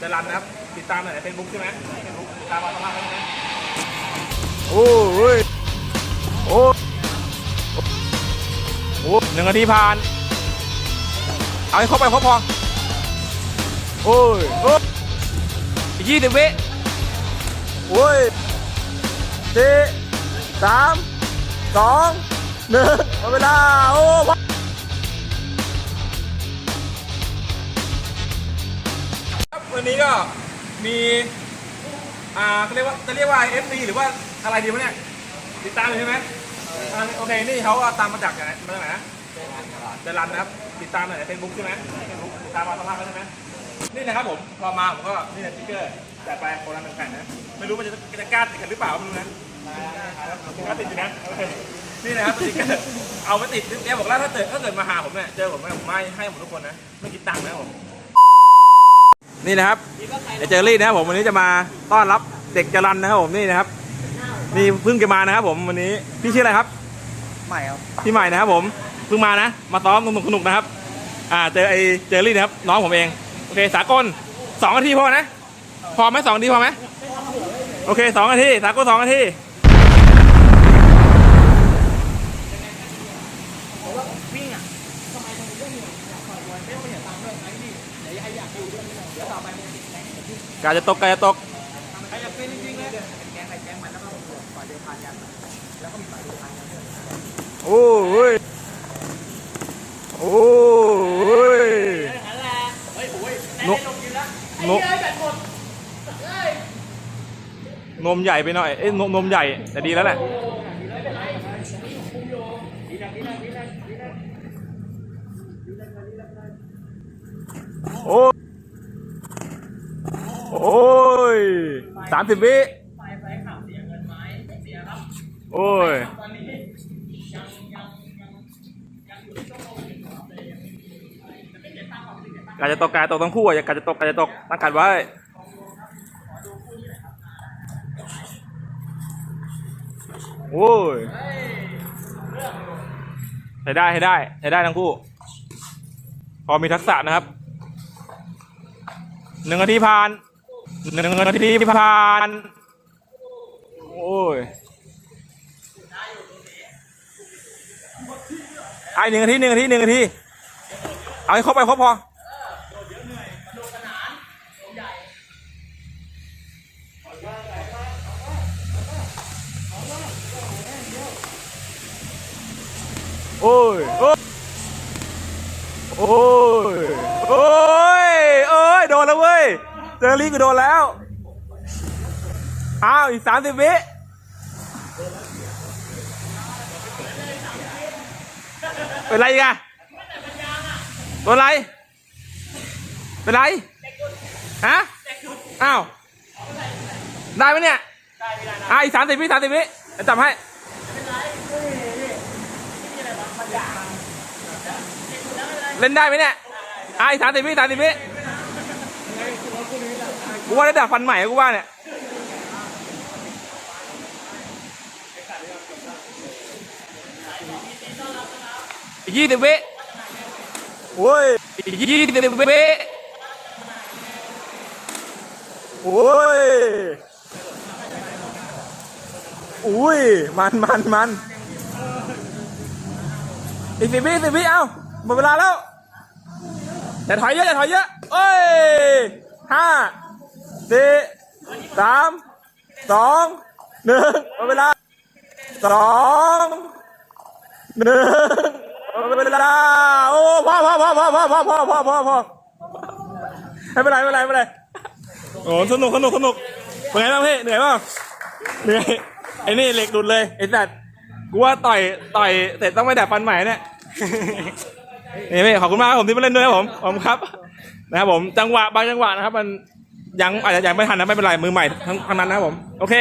จะรันนะครับ ติดตามหน่อยในเฟซบุ๊กใช่ไหมเฟซบุ๊กติดตามมาสมัครใช่ไหมโอ้ยโอ้โอ้หนึ่งนาทีผ่าน เอาให้ครบไปครบพอ โอ้ยโอ้ยยี่สิบวิโอ้ยสี่สามสองหนึ่งหมดเวลา โอ้ นี้ก็มีอ่าเขาเรียกว่าจะเรียกว่า FC หรือว่าอะไรดีวะเนี่ยติดตามอยู่ใช่ไหมอ่าโอเคนี่เขาเอาตามมาจากไหนมาจากไหนนะเดลันนะครับติดตามหน่อยในเฟซบุ๊กใช่ไหมเฟซบุ๊กติดตามมาสักพักแล้วใช่ไหมนี่นะครับผมพอมาผมก็นี่นะสติ๊กเกอร์จัดไปคนละหนึ่งแผ่นนะไม่รู้มันจะจะกล้าติดกันหรือเปล่าไม่รู้นะกล้าติดอยู่นะโอเคนี่นะครับสติ๊กเกอร์เอาไปติดเนี่ยบอกแล้วถ้าเกิดถ้าเกิดมาหาผมเนี่ยเจอผมเนี่ผมไม่ให้หมทุกคนนะไม่คิดตังค์นะผม นี่นะครับไอเจอรี่นะครับผมวันนี้จะมาต้อนรับเด็กจรันนะครับผมนี่นะครับนี่เพิ่งจะมานะครับ ผมวันนี้พี่ชื่ออะไรครับ ใหม่ครับพี่ใหม่นะครับผมเพิ่งมานะ มาซ้อมสนุกสนุกๆนะครับ อ่าเจอไอเจอรี่นะครับ น้องผมเองโอเคสากลสองนาทีพอนะ พอไหมสองนาทีพอไหมโอเคสองนาทีสากลสองนาที กาจะตกกาจะตกใครจะเป็นจริงๆเลยเป็นแกงใครแกงมันแล้วก็ฝ่ายเดียวพานกันแล้วก็มีฝ่ายเดียวพานกันโอ้ยโอ้ยนั่นแหละเฮ้ยโอ้ยนลกนกเหี้ยแหมดเฮ้ยนมใหญ่ไปหน่อย เอ้ยนมนมใหญ่ แต่ดีแล้วแหละโอ้ ยสามสิบวิโอ้ยกาจะตกกาตกตั้งคู่อะกาจะตกกาจะตกตั้งกัดไว้โอ้ยใช้ได้ใช้ได้ใช้ได้ทั้งคู่ พอมีทักษะนะครับหนึ่งนาทีผ่าน หนึ่งนาทีผ่าน โอ้ยไอหนึ่งนาทีหนึ่งนาทีหนึ่งนาที เอาให้ครบไปครบพอโอ้ย โอ้ย โอ้ย โอ้ย โอ้ย โดนแล้วเว้ย เจอรี่ก็โดนแล้ว อ้าว อีกสามสิบวิเป็นไรกอะโดนไร เป็นไร ฮะ อ้าว ได้ไหมเนี่ยอะอีกสามสิบวิสามสิบวิจะจับให้เล่นได้ไหมเนี่ยอะอีกสามสิบวิสามสิบวิ กูว่าได้ดับฟันใหม่กูว่าเนี่ยอีกยี่สิบวิโอ้ยอีกยี่สิบวิโอ้ยอุ้ย มันมันมันอีกสิบวิสิบวิเอ้าหมดเวลาแล้วอย่าถอยเยอะอย่าถอยเยอะเอ้ยห้า สี่สามสองหนึ่งหมดเวลาสองหนึ่งหมดเวลาโอ้พอพอพอพอพอพอพอพอพอพอไม่เป็นไรไม่เป็นไรไม่เป็นไรโอ้สนุกสนุกสนุกเป็นไงบ้างพี่เหนื่อยบ้างเหนื่อยไอ้นี่เหล็กดุดเลยไอ้สัตว์กูว่าต่อยต่อยเสร็จต้องไปดัดฟันใหม่เนี่ยนี่พี่ขอบคุณมากครับผมที่มาเล่นด้วยครับผมขอบคุณครับนะครับผมจังหวะบางจังหวะนะครับ มัน ยังอาจจะยังไม่ทันนะไม่เป็นไรมือใหม่ทั้งทั้งนั้นนะครับผม โอเค